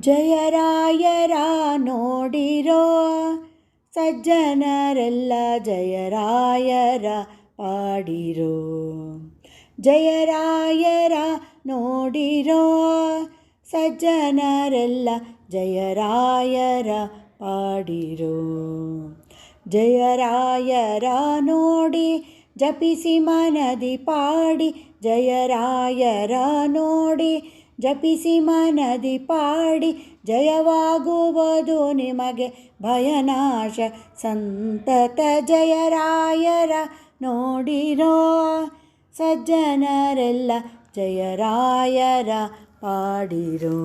ಜಯರಾಯರ ನೋಡಿರೋ ಸಜ್ಜನರೆಲ್ಲ ಜಯರಾಯರ ಪಾಡಿರೋ. ಜಯರಾಯರ ನೋಡಿರೋ ಸಜ್ಜನರೆಲ್ಲ ಜಯರಾಯರ ಪಾಡಿರೋ. ಜಯರಾಯರ ನೋಡಿ ಜಪಿಸಿ ಮನದಿ ಪಾಡಿ, ಜಯರಾಯರ ನೋಡಿ ಜಪಿಸಿ ಮನದಿ ಪಾಡಿ, ಜಯವಾಗುವುದು ನಿಮಗೆ ಭಯನಾಶ. ಸಂತತ ಜಯರಾಯರ ನೋಡಿರೋ ಸಜ್ಜನರೆಲ್ಲ ಜಯರಾಯರ ಪಾಡಿರೋ.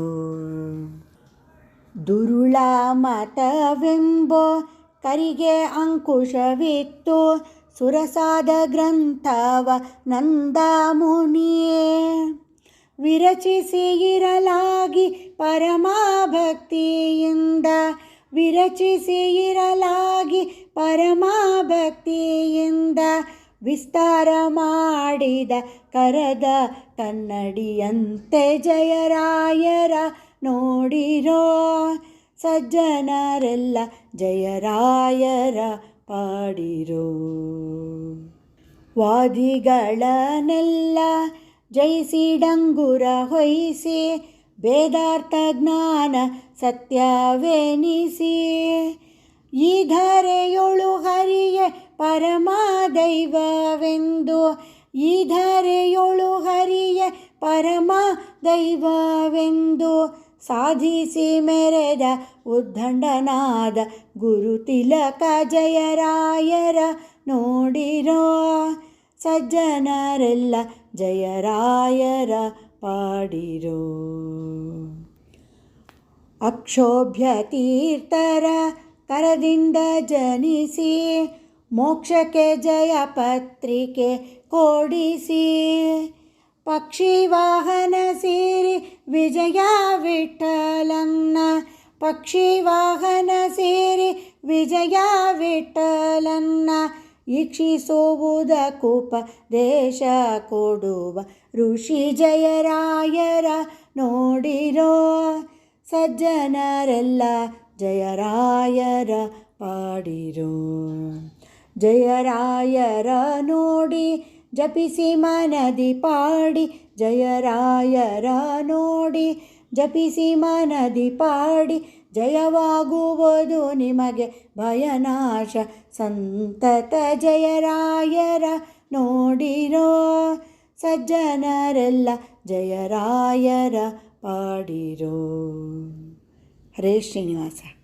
ದುರುಳ ಮತವೆಂಬೋ ಕರಿಗೆ ಅಂಕುಶವಿತ್ತು, ಸುರಸಾದ ಗ್ರಂಥವ ನಂದ ಮುನಿಯೇ. ವಿರಚಿಸಿ ಇರಲಾಗಿ ಪರಮಭಕ್ತಿಯಿಂದ ವಿರಚಿಸಿ ಇರಲಾಗಿ ಪರಮಭಕ್ತಿಯಿಂದ ವಿಸ್ತಾರ ಮಾಡಿದ ಕರದ ಕನ್ನಡಿಯಂತೆ ಜಯರಾಯರ ನೋಡಿರೋ ಸಜ್ಜನರೆಲ್ಲ ಜಯರಾಯರ ಪಾಡಿರೋ ವಾದಿಗಳನ್ನೆಲ್ಲ ಜಯಿಸಿ ಡಂಗುರ ಹೊಯ್ಸಿ, ವೇದಾರ್ಥ ಜ್ಞಾನ ಸತ್ಯವೆನಿಸಿ. ಈ ಧರೆಯೊಳು ಹರಿಯೇ ಪರಮ ದೈವವೆಂದು ಈ ಧರೆಯೊಳು ಹರಿಯೇ ಪರಮ ದೈವವೆಂದು ಸಾಧಿಸಿ ಮೆರೆದ ಉದ್ದಂಡನಾದ ಗುರು ತಿಲಕ ಜಯರಾಯರ ನೋಡಿರೋ. ಸಜ್ಜನರೆಲ್ಲ ಜಯರಾಯರ ಪಾಡಿರೋ. ಅಕ್ಷೋಭ್ಯ ತೀರ್ಥರ ಕರದಿಂದ ಜನಿಸಿ ಮೋಕ್ಷಕ್ಕೆ ಜಯ ಪತ್ರಿಕೆ ಕೊಡಿಸಿ ಪಕ್ಷಿ ವಾಹನ ಸೇರಿ ವಿಜಯ ವಿಠಲನ್ನ ಪಕ್ಷಿ ವಾಹನ ಸೇರಿ ವಿಜಯ ವಿಠಲನ್ನ ಈಕ್ಷಿಸುವುದ ಕೂಪ ದೇಶ ಕೊಡುವ ಋಷಿ ಜಯರಾಯರ ನೋಡಿರೋ ಸಜ್ಜನರೆಲ್ಲ ಜಯರಾಯರ ಪಾಡಿರೋ. ಜಯರಾಯರ ನೋಡಿ ಜಪಿಸಿ ಮನದಿ ಪಾಡಿ, ಜಯರಾಯರ ನೋಡಿ ಜಪಿಸಿ ಮನದಿ ಪಾಡಿ ಜಯವಾಗುವುದು ನಿಮಗೆ ಭಯನಾಶ. ಸಂತತ ಜಯರಾಯರ ನೋಡಿರೋ ಸಜ್ಜನರೆಲ್ಲ ಜಯರಾಯರ ಪಾಡಿರೋ. ಹರೇ ಶ್ರೀನಿವಾಸ.